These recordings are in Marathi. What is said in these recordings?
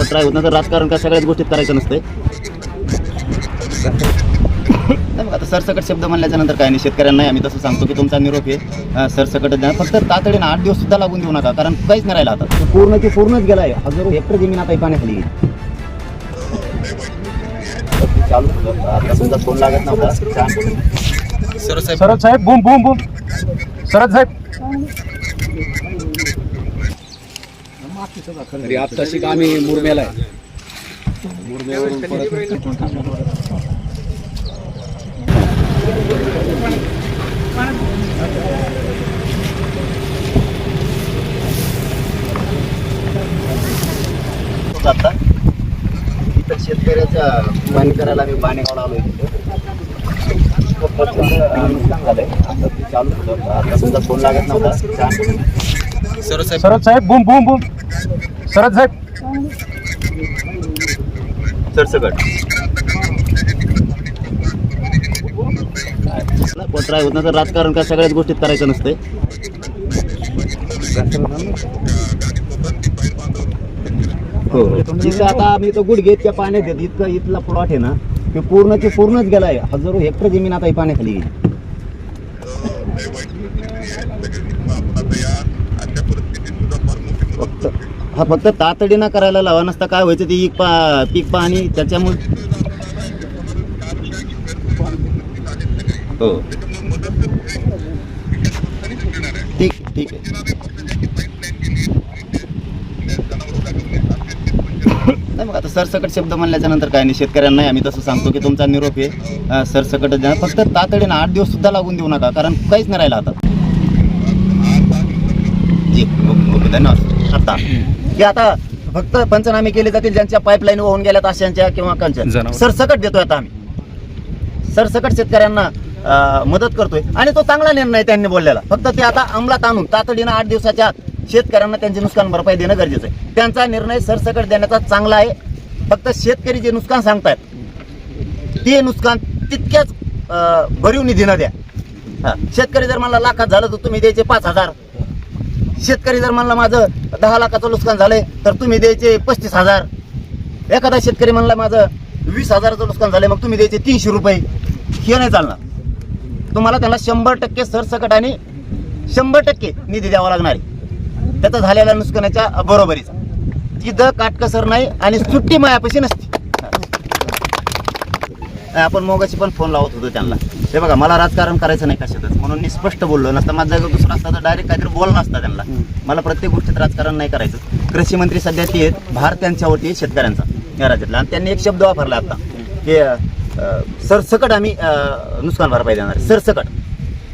ट्राय होत नाही तर राजकारण काय सगळ्याच गोष्टीत करायचं नसते आता सरसकट शब्द म्हणल्याच्या नंतर काय नाही शेतकऱ्यांना आम्ही तसं सांगतो की तुमचा निरोप आहे. सरसकट द्या फक्त तातडीनं आठ दिवस सुद्धा लागून देऊ नका कारण काहीच नाही राहिलं आता. पूर्ण ते पूर्णच गेलाय हजारो हेक्टर जमीन आता पाण्याखाली गेली. चालू आता तुमचा फोन लागत नव्हता छान. सरद साहेब बूम बूम बूम. सरद साहेब. तरी आत्ताशी आम्ही मुरमेला आहे. मुरमेवरून परत होतं आता इथं शेतकऱ्याच्या पाणी करायला आम्ही बाणेगावला आलो नुकसान झालंय आता ते चालू होतं. आता तुमचा फोन लागत नव्हता. सरद साहेब बूम बूम बूम. सरद साहेब. सरसकट ट्राय होत नाही तर राजकारण काय सगळ्याच गोष्टीत करायचं नसते हो जिथं आता आम्ही इथं गुडघेच्या पाण्यात येत इतकं इथला प्लॉट आहे ना ते पूर्णची पूर्णच गेलाय. हजारो हेक्टर जमीन आता ही पाण्याखाली गेली. फक्त हा फक्त तातडीनं करायला लावा नसता काय व्हायचं ते पीक पा पीक पाणी त्याच्यामुळे हो. ठीक ठीक आहे. नाही मग आता सरसकट शब्द म्हणल्याच्या नंतर काय नाही शेतकऱ्यांना आम्ही तसं सांगतो की तुमचा निरोप आहे. सरसकट द्या. फक्त तातडीनं आठ दिवस सुद्धा लागून देऊ नका कारण काहीच नाही राहिलं आता. जी ओके ओके धन्यवाद. आता. की आता फक्त पंचनामे केले जातील ज्यांच्या पाईपलाईन वाहून गेल्यात अशांच्या किंवा कंच्या. सरसकट देतोय आता आम्ही. सरसकट शेतकऱ्यांना मदत करतोय. आणि तो चांगला निर्णय त्यांनी बोललेला. फक्त ते आता अंमलात आणून तातडीनं आठ दिवसाच्या आत शेतकऱ्यांना त्यांचे नुकसान भरपाई देणं गरजेचं आहे. त्यांचा निर्णय सरसकट देण्याचा चांगला आहे. फक्त शेतकरी जे नुकसान सांगतायत ते नुकसान तितक्याच भरीव निधीनं द्या. शेतकरी जर मला लाखात झालं तर तुम्ही द्यायचे पाच हजार. शेतकरी जर म्हणला माझं दहा लाखाचं नुकसान झालंय तर तुम्ही द्यायचे पस्तीस हजार. एखादा शेतकरी म्हणला माझं वीस हजाराचं नुकसान झालंय मग तुम्ही द्यायचे तीनशे रुपये. हे नाही चालणार. तुम्हाला त्यांना शंभर टक्के सरसकट आणि शंभर टक्के निधी द्यावा लागणार आहे. त्याचा झालेल्या नुकसानाच्या बरोबरीचा. तिथं काटकसर नाही आणि सुट्टी मायापाशी नसते. आपण मोगाशी पण फोन लावत होतो त्यांना. हे बघा मला राजकारण करायचं नाही कशातच. म्हणून मी स्पष्ट बोललो नसतं माझा जर दुसरा असता तर डायरेक्ट काहीतरी बोलणं असतं त्यांना. मला प्रत्येक गोष्टीत राजकारण नाही करायचं. कृषी मंत्री सध्या ते आहेत भार त्यांच्यावरती आहे शेतकऱ्यांचा या राज्यातला. आणि त्यांनी एक शब्द वापरला आता की सरसकट आम्ही नुकसान भरपाई देणार आहे. सरसकट.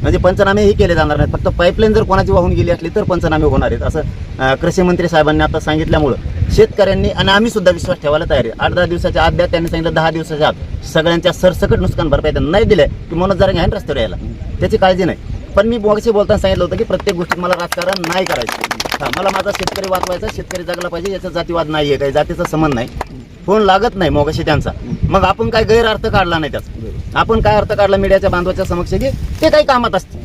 म्हणजे पंचनामे हे केले जाणार नाहीत. फक्त पाईपलाईन जर कोणाची वाहून गेली असली तर पंचनामे होणार आहेत असं कृषी मंत्री साहेबांनी आता सांगितल्यामुळं. शेतकऱ्यांनी आणि आम्ही सुद्धा विश्वास ठेवायला तयार आहे. आठ दहा दिवसाच्या आत द्या त्यांनी सांगितलं दहा दिवसाच्या आत. सगळ्यांच्या सरसकट नुकसान भरपाई त्यांना नाही दिलं की मनोज जरा घ्या रस्त्यावर यायला. त्याची काळजी नाही. पण मी बोगशी बोलताना सांगितलं होतं की प्रत्येक गोष्टीत मला राजकारण नाही करायचं. मला माझा शेतकरी वाचवायचा शेतकरी जगला पाहिजे याचा जातीवाद नाही आहे काही जातीचा संबंध नाही. फोन लागत नाही मोगाशी त्यांचा. मग आपण काय गैरअर्थ काढला नाही त्याचा आपण काय अर्थ काढला मीडियाच्या बांधवाच्या समक्ष की ते काही कामात असते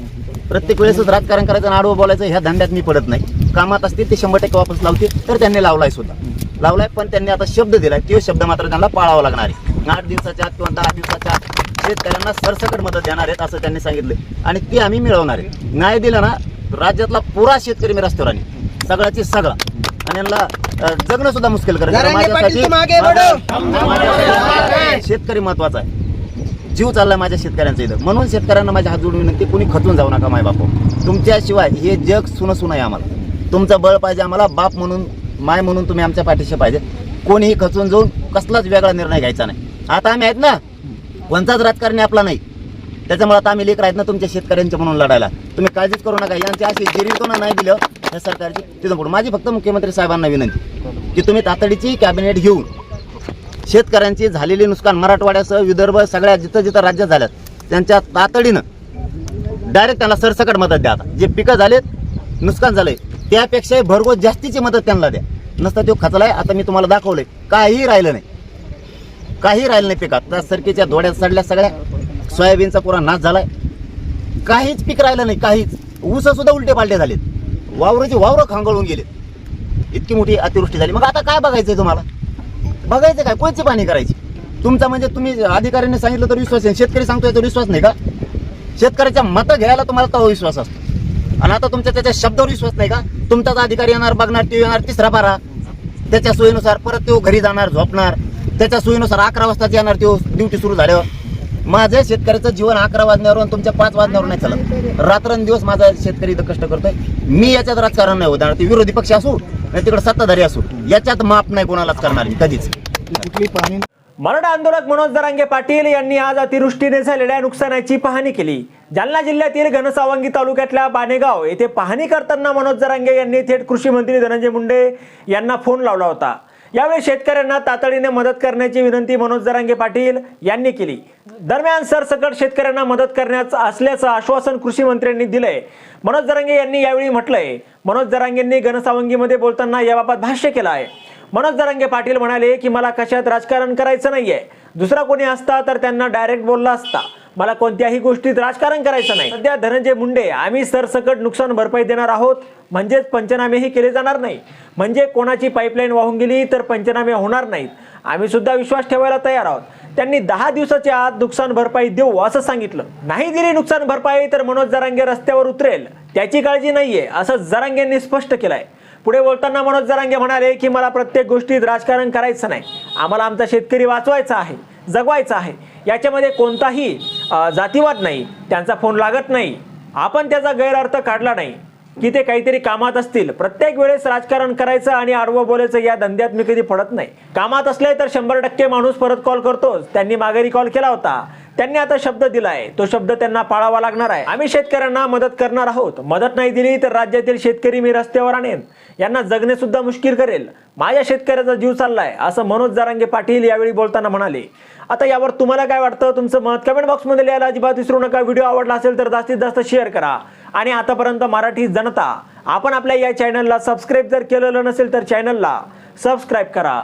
प्रत्येक वेळेसच राजकारण करायचं आणि आडवं बोलायचं ह्या धंद्यात मी पडत नाही. कामात असतील ते शंभर टक्के वापस लावते तर त्यांनी लावलाय सुद्धा. लावलाय पण त्यांनी आता शब्द दिलाय तो शब्द मात्र त्यांना पाळावा लागणार आहे. आठ दिवसाच्या आत किंवा दहा दिवसाच्या आत शेतकऱ्यांना सरसकट मदत देणार आहेत असं त्यांनी सांगितलं आणि ते आम्ही मिळवणार आहे. नाही दिलं ना राज्यातला पुरा शेतकरी मी रस्त्यावर आणीन. सगळ्याची सगळा. आणि यांना जगणं सुद्धा मुश्किल माझ्यासाठी माझ्या- शेतकरी महत्त्वाचा आहे. जीव चाललाय माझ्या शेतकऱ्यांचा इथं. म्हणून शेतकऱ्यांना माझ्या हात जोडून विनंती कोणी खचून जाऊ नका माय बापू. तुमच्याशिवाय हे जग सुन सुन आहे आम्हाला. तुमचं बळ पाहिजे आम्हाला बाप म्हणून माय म्हणून तुम्ही आमच्या पाठीशी पाहिजे. कोणीही खचून जाऊन कसलाच वेगळा निर्णय घ्यायचा नाही. आता आम्ही आहेत ना कोणताच राजकारणी आपला नाही. त्याच्यामुळे आता आम्ही लेकर आहेत ना तुमच्या शेतकऱ्यांच्या म्हणून लढायला. तुम्ही काळजीच करू नका. यांची अशी जिरीतोना नाही दिलं या सरकारची. तिथं पुढे माझी फक्त मुख्यमंत्री साहेबांना विनंती की तुम्ही तातडीची कॅबिनेट घेऊन शेतकऱ्यांची झालेली नुकसान मराठवाड्यासह विदर्भ सगळ्या जिथं जिथं राज्यात झाल्यात त्यांच्या तातडीनं डायरेक्ट त्यांना सरसकट मदत द्या आता. जे पिकं झालेत नुकसान झालंय त्यापेक्षाही भरघोस जास्तीची मदत त्यांना द्या. नसता तो खचलाय आता मी तुम्हाला दाखवलंय काही राहिलं नाही. काही राहिलं नाही पिकात. त्या सरकीच्या धोड्यात सडल्या सगळ्या सोयाबीनचा पुरा नाश झालाय. काहीच पीक राहिलं नाही काहीच. ऊस सुद्धा उलटे पालटे झालेत. वावराची वावरं खांगळून गेले. इतकी मोठी अतिवृष्टी झाली. मग आता काय बघायचंय तुम्हाला? बघायचं काय? कोणची पाणी करायची? तुमचा म्हणजे तुम्ही अधिकाऱ्यांनी सांगितलं तर विश्वास आहे. शेतकरी सांगतोय तर विश्वास नाही का? शेतकऱ्याच्या मतं घ्यायला तुम्हाला तो विश्वास असतो. आणि आता तुमच्या त्याच्या शब्दावर विश्वास नाही का? तुमचाच अधिकारी येणार बघणार टी येणार तिसरा बारा त्याच्या सोयीनुसार परत तो घरी जाणार झोपणार. त्याच्या सोयीनुसार अकरा वाजताच येणार तो ड्युटी सुरू झाल्यावर. माझ्या शेतकऱ्याचं जीवन अकरा वाजण्यावर आणि तुमच्या पाच वाजण्यावर नाही चालत. रात्रंदिवस माझा शेतकरी इथं कष्ट करतोय. मी याच्यात राजकारण नाही होणार ते विरोधी पक्ष असू नाही तिकडे सत्ताधारी असू. याच्यात माप नाही कोणालाच करणार मी कधीच. मराठा आंदोलक मनोज दरांगे पाटील यांनी आज अतिवृष्टीने झालेल्या नुकसानाची पाहणी केली. जालना जिल्ह्यातील घनसावंगी तालुक्यातल्या बानेगाव येथे पाहणी करताना मनोज दरांगे यांनी थेट कृषी मंत्री धनंजय मुंडे यांना फोन लावला होता. यावेळी शेतकऱ्यांना तातडीने मदत करण्याची विनंती मनोज दरांगे पाटील यांनी केली. दरम्यान सरसकट शेतकऱ्यांना मदत करण्याचं असल्याचं आश्वासन कृषी मंत्र्यांनी दिलंय. मनोज दरांगे यांनी यावेळी म्हटलंय मनोज दरांगेंनी गणसावंगीमध्ये बोलताना याबाबत भाष्य केलं आहे मनोज दरांगे पाटील म्हणाले की मला कशात राजकारण करायचं नाहीये. दुसरा कोणी असता तर त्यांना डायरेक्ट बोलला असता. मला कोणत्याही गोष्टीत राजकारण करायचं नाही. सध्या धनंजय मुंडे आम्ही सरसकट नुकसान भरपाई देणार आहोत. म्हणजेच पंचनामेही केले जाणार नाही. म्हणजे कोणाची पाईपलाईन वाहून गेली तर पंचनामे होणार नाहीत. आम्ही सुद्धा विश्वास ठेवायला तयार आहोत. त्यांनी दहा दिवसाच्या आत नुकसान भरपाई देऊ असं सांगितलं. नाही दिली नुकसान भरपाई तर मनोज जरांगे रस्त्यावर उतरेल. त्याची काळजी नाहीये असं जरांगेंनी स्पष्ट केलंय. पुढे बोलताना मनोज जरांगे म्हणाले की मला प्रत्येक गोष्टीत राजकारण करायचं नाही. आम्हाला आमचा शेतकरी वाचवायचा आहे जगवायचा आहे. याच्यामध्ये कोणताही जातीवाद नाही त्यांचा फोन लागत नाही आपण त्याचा गैरअर्थ काढला नाही की ते काहीतरी कामात असतील. प्रत्येक वेळेस राजकारण करायचं आणि आडवं बोलायचं या धंद्यात मी कधी पडत नाही. कामात असले तर शंभर टक्के माणूस परत कॉल करतोच. त्यांनी माघारी कॉल केला होता. त्यांनी आता शब्द दिलाय. तो शब्द त्यांना पाळावा लागणार आहे. आम्ही शेतकऱ्यांना मदत करणार आहोत. मदत नाही दिली तर राज्यातील शेतकरी मी रस्त्यावर आणेन. यांना जगणे सुद्धा मुश्किल करेल. माझ्या शेतकऱ्याचा जीव चाललाय असं मनोज जारांगे पाटील यावेळी बोलताना म्हणाले. आता यावर तुम्हाला काय वाटतं? तुमचं मत कमेंट बॉक्समध्ये लिहायला अजिबात विसरू नका. व्हिडिओ आवडला असेल तर जास्तीत जास्त शेअर करा. आणि आतापर्यंत मराठी जनता आपण आपल्या या चॅनलला सबस्क्राईब जर केलेलं नसेल तर चॅनलला सबस्क्राईब करा.